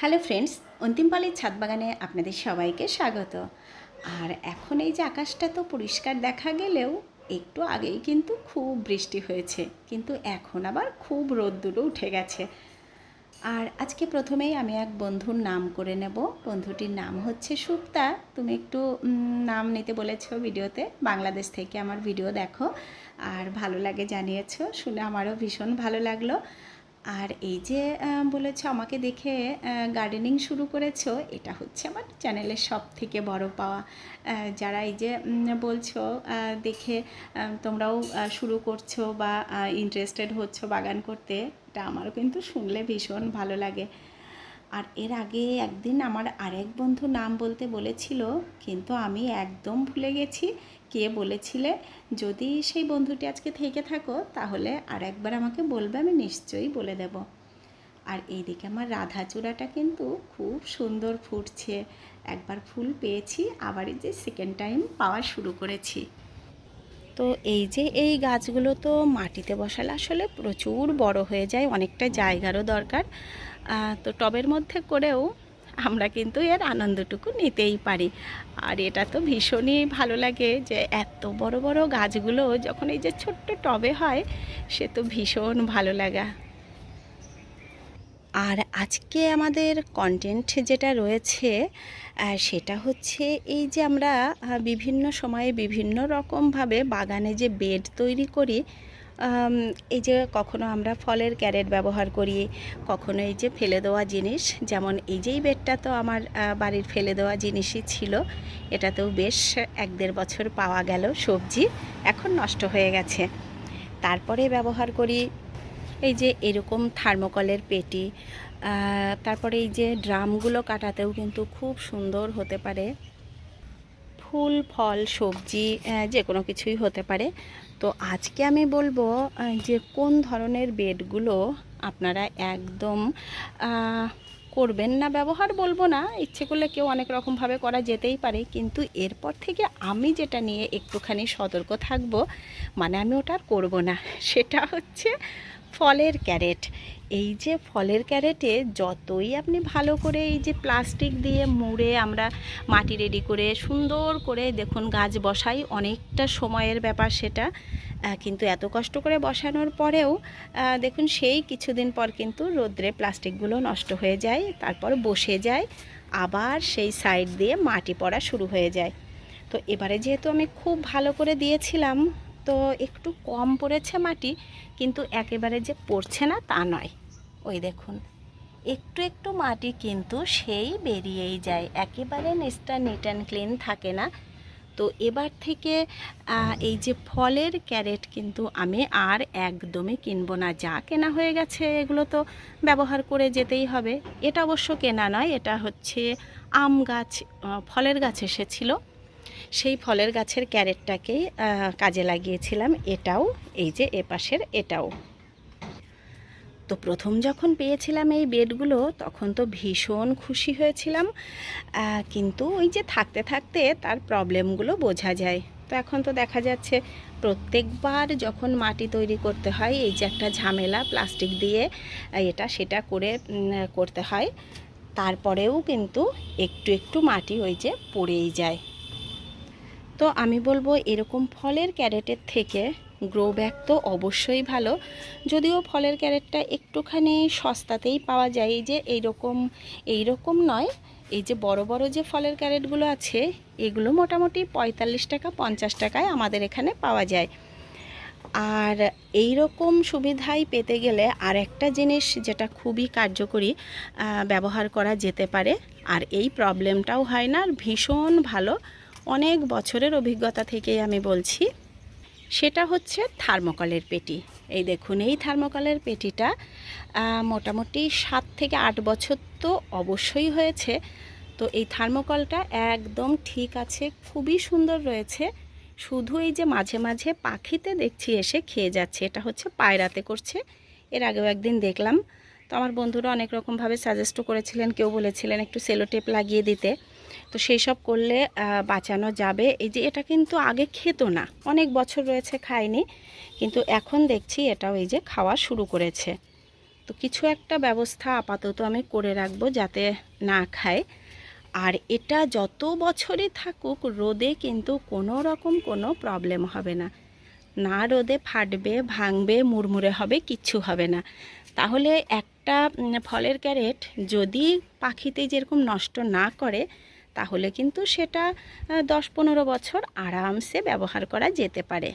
Hello friends অন্তিমপালের ছাদ বাগানে আপনাদের সবাইকে স্বাগত। আর এখন এই যে আকাশটা তো পরিষ্কার দেখা গেলেও একটু আগেই কিন্তু খুব বৃষ্টি হয়েছে, কিন্তু এখন আবার খুব রোদ্দুরও উঠে গেছে। আর আজকে প্রথমেই আমি এক বন্ধুর নাম করে নেব। বন্ধুটির নাম হচ্ছে সুপ্তা। তুমি একটু নাম নিতে বলেছ ভিডিওতে, বাংলাদেশ থেকে আমার ভিডিও দেখো। আর ভালো লাগে জানিয়েছো, শুনে আমারও ভীষণ ভালো লাগল। আর এই যে বলেছ আমাকে দেখে গার্ডেনিং শুরু করেছ, এটা হচ্ছে আমার চ্যানেলের সব থেকে বড় পাওয়া যারা এই যে বলছো দেখে তোমরাও শুরু করছ বা ইন্টারেস্টেড হচ্ছ বাগান করতে, এটা আমারও কিন্তু শুনলে ভীষণ ভালো লাগে। আর এর আগে একদিন আমার আরেক বন্ধু নাম বলতে বলেছিল, কিন্তু আমি একদম ভুলে গেছি কে বলেছিলে। যদি সেই বন্ধুটি আজকে থেকে থাকো, তাহলে আর একবার আমাকে বলবে, আমি নিশ্চয়ই বলে দেব। আর এইদিকে আমার রাধা চূড়াটা কিন্তু খুব সুন্দর ফুটছে। একবার ফুল পেয়েছি আবার যে সেকেন্ড টাইম পাওয়া শুরু করেছি। তো এই যে এই গাছগুলো তো মাটিতে বসালে আসলে প্রচুর বড় হয়ে যায়, অনেকটা জায়গারও দরকার। তো টবের মধ্যে করেও আমরা কিন্তু এর আনন্দটুকু নিতেই পারি। আর এটা তো ভীষণই ভালো লাগে যে এত বড় বড় গাছগুলো যখন এই যে ছোট্ট টবে হয়, সে তো ভীষণ ভালো লাগা। আর আজকে আমাদের কন্টেন্ট যেটা রয়েছে সেটা হচ্ছে এই যে আমরা বিভিন্ন সময়ে বিভিন্ন রকমভাবে বাগানে যে বেড তৈরি করি এই যে কখনো আমরা ফলের ক্যারেট ব্যবহার করি, কখনো এই যে ফেলে দেওয়া জিনিস, যেমন এই যেই বেডটা তো আমার বাড়ির ফেলে দেওয়া জিনিসই ছিল, এটাতেও বেশ এক দেড় বছর পাওয়া গেল সবজি, এখন নষ্ট হয়ে গেছে। তারপরে ব্যবহার করি এই যে এরকম থার্মোকলের পেটি তারপরে এই যে ড্রামগুলো কাটাতেও কিন্তু খুব সুন্দর হতে পারে। ফুল, ফল, সবজি যে কোনো কিছুই হতে পারে। তো আজকে আমি বলব যে কোন ধরনের বেডগুলো আপনারা একদম করবেন না, ব্যবহার বলব না, ইচ্ছে করলে কেউ অনেক রকমভাবে করা যেতেই পারে, কিন্তু এরপর থেকে আমি যেটা নিয়ে একটুখানি সতর্ক থাকব মানে আমি ওটা আর করব না, সেটা হচ্ছে ফলের ক্যারেট। এই যে ফলের ক্যারেটে যতই আপনি ভালো করে এই যে প্লাস্টিক দিয়ে মুড়ে আমরা মাটি রেডি করে সুন্দর করে দেখুন গাছ বসাই, অনেকটা সময়ের ব্যাপার সেটা। কিন্তু এত কষ্ট করে বসানোর পরেও দেখুন সেই কিছুদিন পর কিন্তু রোদ্রে প্লাস্টিকগুলো নষ্ট হয়ে যায়, তারপর বসে যায়, আবার সেই সাইড দিয়ে মাটি পড়া শুরু হয়ে যায়। তো এবারে যেহেতু আমি খুব ভালো করে দিয়েছিলাম তো একটু কম পড়েছে মাটি, কিন্তু একেবারে যে পড়ছে না তা নয়। ওই দেখুন, একটু একটু মাটি কিন্তু সেই বেরিয়েই যায়। একেবারে নিচটা নিট অ্যান্ড ক্লিন থাকে না। তো এবার থেকে এই যে ফলের ক্যারেট কিন্তু আমি আর একদমই কিনবো না। যা কেনা হয়ে গেছে, এগুলো তো ব্যবহার করে যেতেই হবে। এটা অবশ্য কেনা নয়, এটা হচ্ছে আম গাছ ফলের গাছ এসেছিল। সেই ফলের গাছের ক্যারেটটাকেই কাজে লাগিয়েছিলাম এটাও, এই যে এপাশের এটাও। তো প্রথম যখন পেয়েছিলাম এই বেডগুলো, তখন তো ভীষণ খুশি হয়েছিলাম কিন্তু ওই যে থাকতে থাকতে তার প্রবলেমগুলো বোঝা যায়। তো এখন তো দেখা যাচ্ছে প্রত্যেকবার যখন মাটি তৈরি করতে হয়, এই যে একটা ঝামেলা প্লাস্টিক দিয়ে এটা সেটা করে করতে হয়, তারপরেও কিন্তু একটু একটু মাটি ওই যে পড়েই যায়। তো আমি বলব এরকম ফলের ক্যারেটের থেকে গ্রো ব্যাগ তো অবশ্যই ভালো। যদিও ফলের ক্যারেটটা একটুখানি সস্তাতেই পাওয়া যায়। এই যে এইরকম এইরকম নয়, এই যে বড় বড় যে ফলের ক্যারেটগুলো আছে, এগুলো মোটামুটি পঁয়তাল্লিশ টাকা, পঞ্চাশ টাকায় আমাদের এখানে পাওয়া যায়। আর এই রকম সুবিধাই পেতে গেলে আর একটা জিনিস যেটা খুবই কার্যকরী ব্যবহার করা যেতে পারে। আর এই প্রবলেমটাও হয় না, আর ভীষণ ভালো। অনেক বছরের অভিজ্ঞতা থেকেই আমি বলছি। সেটা হচ্ছে থার্মোকলের পেটি। এই দেখুন, এই থার্মোকলের পেটিটা মোটামুটি সাত থেকে আট বছর তো অবশ্যই হয়েছে। তো এই থার্মোকলটা একদম ঠিক আছে, খুবই সুন্দর রয়েছে। শুধু এই যে মাঝে মাঝে পাখিতে দেখছি এসে খেয়ে যাচ্ছে, এটা হচ্ছে পায়রাতে করছে। এর আগেও একদিন দেখলাম। তো আমার বন্ধুরা অনেক রকমভাবে সাজেস্টও করেছিলেন, কেউ বলেছিলেন একটু সেলোটেপ লাগিয়ে দিতে। তো সেই সব করলে বাঁচানো যাবে। এই যে এটা কিন্তু আগে খেত না, অনেক বছর রয়েছে খায়নি, কিন্তু এখন দেখছি এটাও এই যে খাওয়া শুরু করেছে। তো কিছু একটা ব্যবস্থা আপাতত আমি করে রাখব যাতে না খায়। আর এটা যত বছরই থাকুক, রোদে কিন্তু কোনো রকম কোনো প্রবলেম হবে না। না রোদে ফাটবে, ভাঙবে, মুড়মুড়ে হবে, কিচ্ছু হবে না। তাহলে একটা ফলের ক্যারেট যদি পাখিতে যেরকম নষ্ট না করে তাহলে কিন্তু সেটা দশ পনেরো বছর আরামসে ব্যবহার করা যেতে পারে।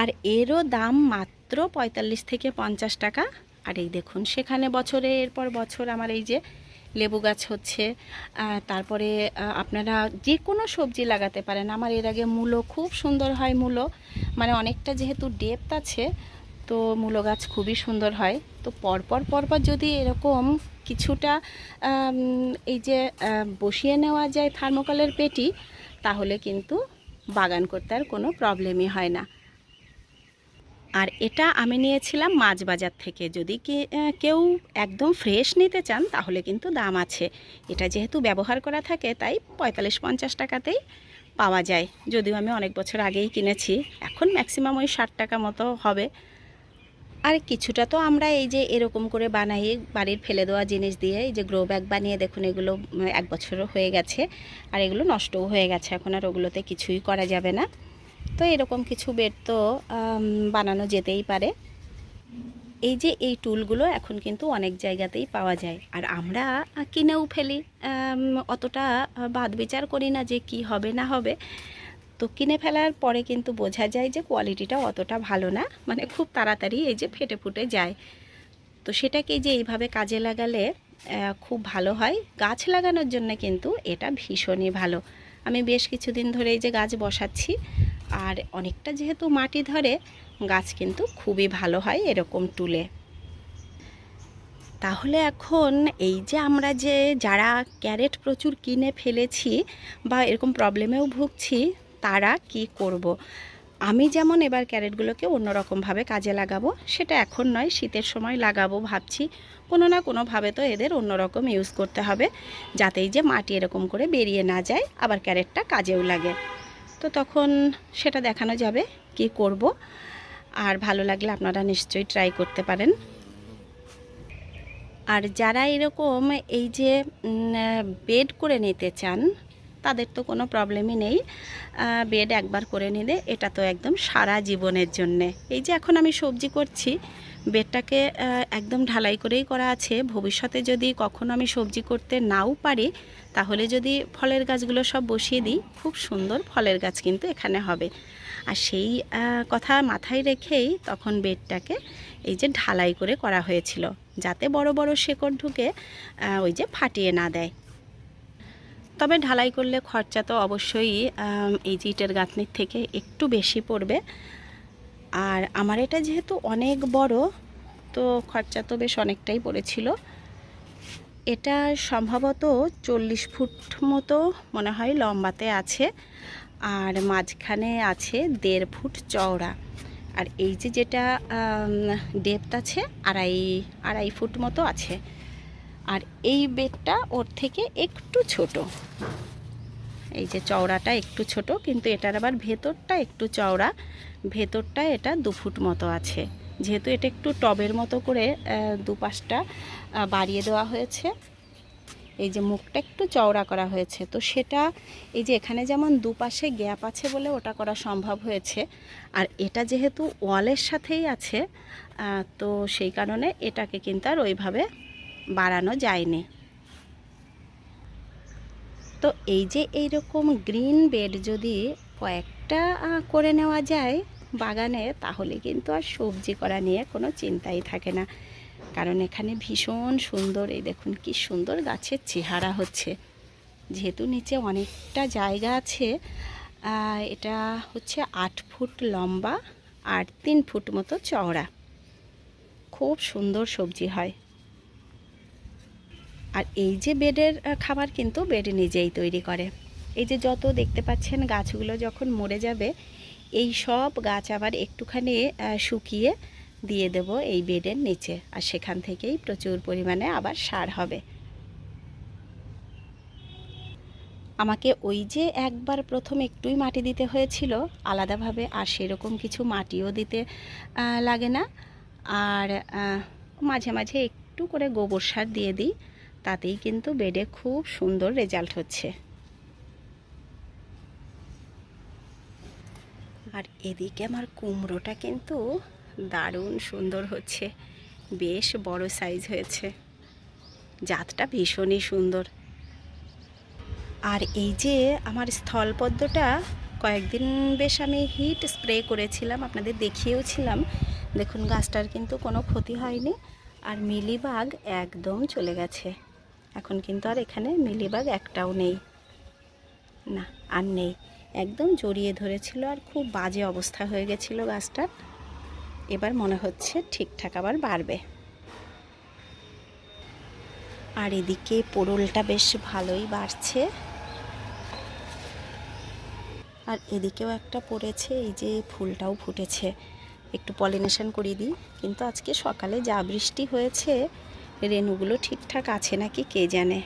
আর এরও দাম মাত্র পঁয়তাল্লিশ থেকে পঞ্চাশ টাকা। আর এই দেখুন, সেখানে বছরে, এরপর বছর আমার এই যে লেবু গাছ হচ্ছে তারপরে আপনারা যে কোনো সবজি লাগাতে পারেন। আমার এর আগে মূলো খুব সুন্দর হয় মূলো। মানে অনেকটা যেহেতু ডেপথ আছে, তো মূলো গাছ খুবই সুন্দর হয়। তো পরপর পরপর যদি এরকম কিছুটা এই যে বসিয়ে নেওয়া যায় থার্মোকলের পেটি, তাহলে কিন্তু বাগান করতে আর কোনো প্রবলেমই হয় না। আর এটা আমি নিয়েছিলাম মাছ বাজার থেকে। যদি কেউ একদম ফ্রেশ নিতে চান, তাহলে কিন্তু দাম আছে। এটা যেহেতু ব্যবহার করা থাকে, তাই পঁয়তাল্লিশ পঞ্চাশ টাকাতেই পাওয়া যায়। যদিও আমি অনেক বছর আগেই কিনেছি, এখন ম্যাক্সিমাম ওই ষাট টাকা মতো হবে। আর কিছুটা তো আমরা এই যে এরকম করে বানাই, বাড়ির ফেলে দেওয়া জিনিস দিয়ে, এই যে গ্রো ব্যাগ বানিয়ে দেখুন এগুলো এক বছরও হয়ে গেছে আর এগুলো নষ্টও হয়ে গেছে এখন আর ওগুলোতে কিছুই করা যাবে না। তো এরকম কিছু বেড তো বানানো যেতেই পারে। এই যে এই টুলগুলো এখন কিন্তু অনেক জায়গাতেই পাওয়া যায়। আর আমরা কিনেও ফেলি অতটা বাদ বিচার করি না যে কি হবে না হবে। তো কিনে ফেলার পরে কিন্তু বোঝা যায় যে কোয়ালিটিটা অতটা ভালো না। মানে খুব তাড়াতাড়ি এই যে ফেটে ফুটে যায়। তো সেটাকে যে এইভাবে কাজে লাগালে খুব ভালো হয়। গাছ লাগানোর জন্য কিন্তু এটা ভীষণই ভালো। আমি বেশ কিছুদিন ধরে এই যে গাছ বসাচ্ছি, আর অনেকটা যেহেতু মাটি ধরে, গাছ কিন্তু খুবই ভালো হয় এরকম টুলে। তাহলে এখন এই যে আমরা যে যারা ক্যারেট প্রচুর কিনে ফেলেছি বা এরকম প্রবলেমেও ভুগছি তারা কি করব। আমি যেমন এবার ক্যারেটগুলোকে অন্যরকমভাবে কাজে লাগাবো, সেটা এখন নয়, শীতের সময় লাগাবো ভাবছি। কোনো না কোনোভাবে তো এদের অন্যরকম ইউজ করতে হবে, যাতেই যে মাটি এরকম করে বেরিয়ে না যায়, আবার ক্যারেটটা কাজেও লাগে। তো তখন সেটা দেখানো যাবে কি করব, আর ভালো লাগলে আপনারা নিশ্চয়ই ট্রাই করতে পারেন। আর যারা এরকম এই যে বেড করে নিতে চান তাদের তো কোনো প্রবলেমই নেই। বেড একবার করে নিলে এটা তো একদম সারা জীবনের জন্যে। এই যে এখন আমি সবজি করছি বেডটাকে একদম ঢালাই করেই করা আছে। ভবিষ্যতে যদি কখনো আমি সবজি করতে নাও পারি, তাহলে যদি ফলের গাছগুলো সব বসিয়ে দিই, খুব সুন্দর ফলের গাছ কিন্তু এখানে হবে। আর সেই কথা মাথায় রেখেই তখন বেডটাকে এই যে ঢালাই করে করা হয়েছিল, যাতে বড় বড় শেকড় ঢুকে ওই যে ফাটিয়ে না দেয়। তবে ঢালাই করলে খরচা তো অবশ্যই এই যে ইটের গাঁথনির থেকে একটু বেশি পড়বে। আর আমার এটা যেহেতু অনেক বড়, তো খরচা তো বেশ অনেকটাই পড়েছিল। এটা সম্ভবত চল্লিশ ফুট মতো মনে হয় লম্বাতে আছে, আর মাঝখানে আছে দেড় ফুট চওড়া। আর এই যে যেটা ডেপথ আছে, আড়াই আড়াই ফুট মতো আছে। আর এই বেডটা ওর থেকে একটু ছোট। এই যে চওড়াটা একটু ছোট, কিন্তু এটার আবার ভেতরটা একটু চওড়া। ভেতরটা এটা দু ফুট মতো আছে। যেহেতু এটা একটু টবের মতো করে দুপাশটা বাড়িয়ে দেওয়া হয়েছে। এই যে মুখটা একটু চওড়া করা হয়েছে। তো সেটা, এই যে এখানে যেমন দুপাশে গ্যাপ আছে বলে ওটা করা সম্ভব হয়েছে। আর এটা যেহেতু ওয়ালের সাথেই আছে তো সেই কারণে এটাকে কিন্তু আর ওইভাবে বাড়ানো যায়নি। তো এই যে এইরকম গ্রিন বেড যদি কয়েকটা করে নেওয়া যায় বাগানে, তাহলে কিন্তু আর সবজি করা নিয়ে কোনো চিন্তাই থাকে না। কারণ এখানে ভীষণ সুন্দর, এই দেখুন কি সুন্দর গাছের চেহারা হচ্ছে। যেহেতু নিচে অনেকটা জায়গা আছে এটা হচ্ছে আট ফুট লম্বা আর তিন ফুট মতো চওড়া। খুব সুন্দর সবজি হয়। আর এই যে বেডের খাবার কিন্তু বেড নিজেই তৈরি করে। এই যে যত দেখতে পাচ্ছেন গাছগুলো যখন মরে যাবে, এই সব গাছ আবার একটুখানি শুকিয়ে দিয়ে দেব এই বেডের নিচে। আর সেখান থেকেই প্রচুর পরিমাণে আবার সার হবে। আমাকে ওই যে একবার প্রথম একটুই মাটি দিতে হয়েছিল, আলাদাভাবে আর সেরকম কিছু মাটিও দিতে লাগে না। আর মাঝে মাঝে একটু করে গোবর সার দিয়ে দিই। তাতেই কিন্তু বেডে খুব সুন্দর রেজাল্ট হচ্ছে। আর এদিকে আমার কুমড়োটা কিন্তু দারুণ সুন্দর হচ্ছে। বেশ বড় সাইজ হয়েছে। জাতটা ভীষণই সুন্দর। আর এই যে আমার স্থলপদ্মটা, কয়েকদিন বেশ আমি হিট স্প্রে করেছিলাম, আপনাদের দেখিয়েওছিলাম। দেখুন, গাছটার কিন্তু কোনো ক্ষতি হয়নি। আর মিলিবাগ একদম চলে গেছে। এখন কিন্তু আর এখানে মিলিবাগ একটাও নেই। না, আর নেই। একদম জড়িয়ে ধরেছিল আর খুব বাজে অবস্থা হয়ে গেছিল গাছটার। এবার মনে হচ্ছে ঠিকঠাক আবার বাড়বে। আর এদিকে পোড়লটা বেশ ভালোই বাড়ছে। আর এদিকেও একটা পড়েছে, এই যে ফুলটাও ফুটেছে। একটু পলিনেশন করিয়ে দিই, কিন্তু আজকে সকালে যা বৃষ্টি হয়েছে রেণুগুলো ঠিকঠাক আছে নাকি কে জানে?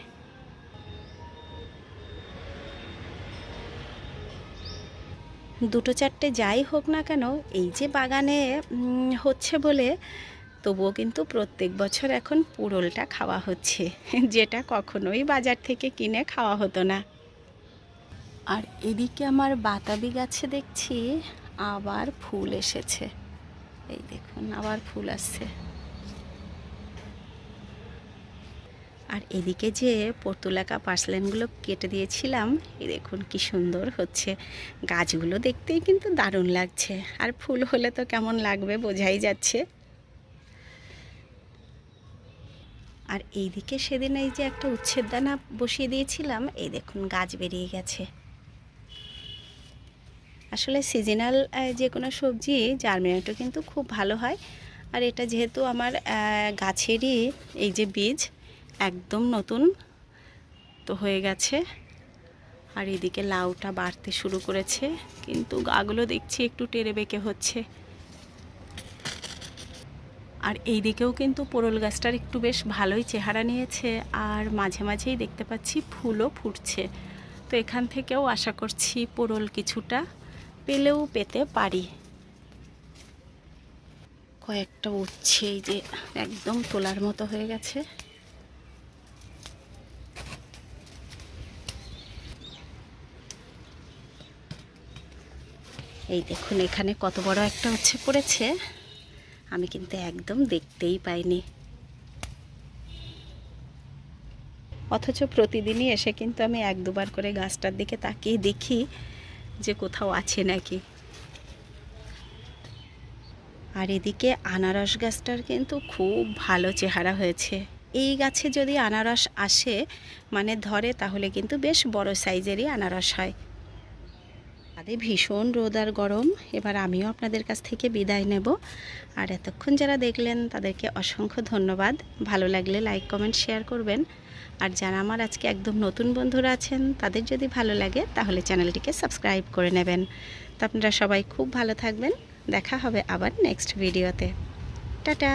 দুটো চারটে যাই হোক না কেন, এই যে বাগানে হচ্ছে বলে, তবুও কিন্তু প্রত্যেক বছর এখন পুরলটা খাওয়া হচ্ছে, যেটা কখনোই বাজার থেকে কিনে খাওয়া হতো না। আর এদিকে আমার বাতাবি গাছে দেখছি আবার ফুল এসেছে। এই দেখুন, আবার ফুল আসছে। আর এদিকে যে পর্তুলাকা পার্সলেনগুলো কেটে দিয়েছিলাম এ দেখুন কি সুন্দর হচ্ছে। গাছগুলো দেখতেই কিন্তু দারুণ লাগছে। আর ফুল হলে তো কেমন লাগবে বোঝাই যাচ্ছে। আর এইদিকে সেদিন এই যে একটা উচ্ছেদ দানা বসিয়ে দিয়েছিলাম, এই দেখুন গাছ বেরিয়ে গেছে। আসলে সিজনাল যে কোনো সবজি জার্মিনেটও কিন্তু খুব ভালো হয়। আর এটা যেহেতু আমার গাছেরই এই যে বীজ একদম নতুন তো হয়ে গেছে। আর এদিকে লাউটা বাড়তে শুরু করেছে, কিন্তু গাগুলো দেখছি একটু টেরে বেঁকে হচ্ছে। আর এই দিকেও কিন্তু পোড়ল গাছটার একটু বেশ ভালোই চেহারা নিয়েছে, আর মাঝে মাঝেই দেখতে পাচ্ছি ফুলও ফুটছে। তো এখান থেকেও আশা করছি পোড়ল কিছুটা পেলেও পেতে পারি। কয়েকটা উচ্ছে এই যে একদম তোলার মতো হয়ে গেছে। এই দেখুন, এখানে কত বড় একটা উচ্ছে পড়েছে। আমি কিন্তু একদম দেখতেই পাইনি। অথচ প্রতিদিনই এসে কিন্তু আমি এক দুবার করে গাছটার দিকে তাকিয়ে দেখি যে কোথাও আছে নাকি। আর এদিকে আনারস গাছটার কিন্তু খুব ভালো চেহারা হয়েছে। এই গাছে যদি আনারস আসে মানে ধরে, তাহলে কিন্তু বেশ বড় সাইজেরই আনারস হয়। তাদের ভীষণ রোদ আর গরম। এবার আমিও আপনাদের কাছ থেকে বিদায় নেব। আর এতক্ষণ যারা দেখলেন, তাদেরকে অসংখ্য ধন্যবাদ। ভালো লাগলে লাইক, কমেন্ট, শেয়ার করবেন। আর যারা আমার আজকে একদম নতুন বন্ধুরা আছেন, তাদের যদি ভালো লাগে, তাহলে চ্যানেলটিকে সাবস্ক্রাইব করে নেবেন। তো আপনারা সবাই খুব ভালো থাকবেন। দেখা হবে আবার নেক্সট ভিডিওতে। টাটা!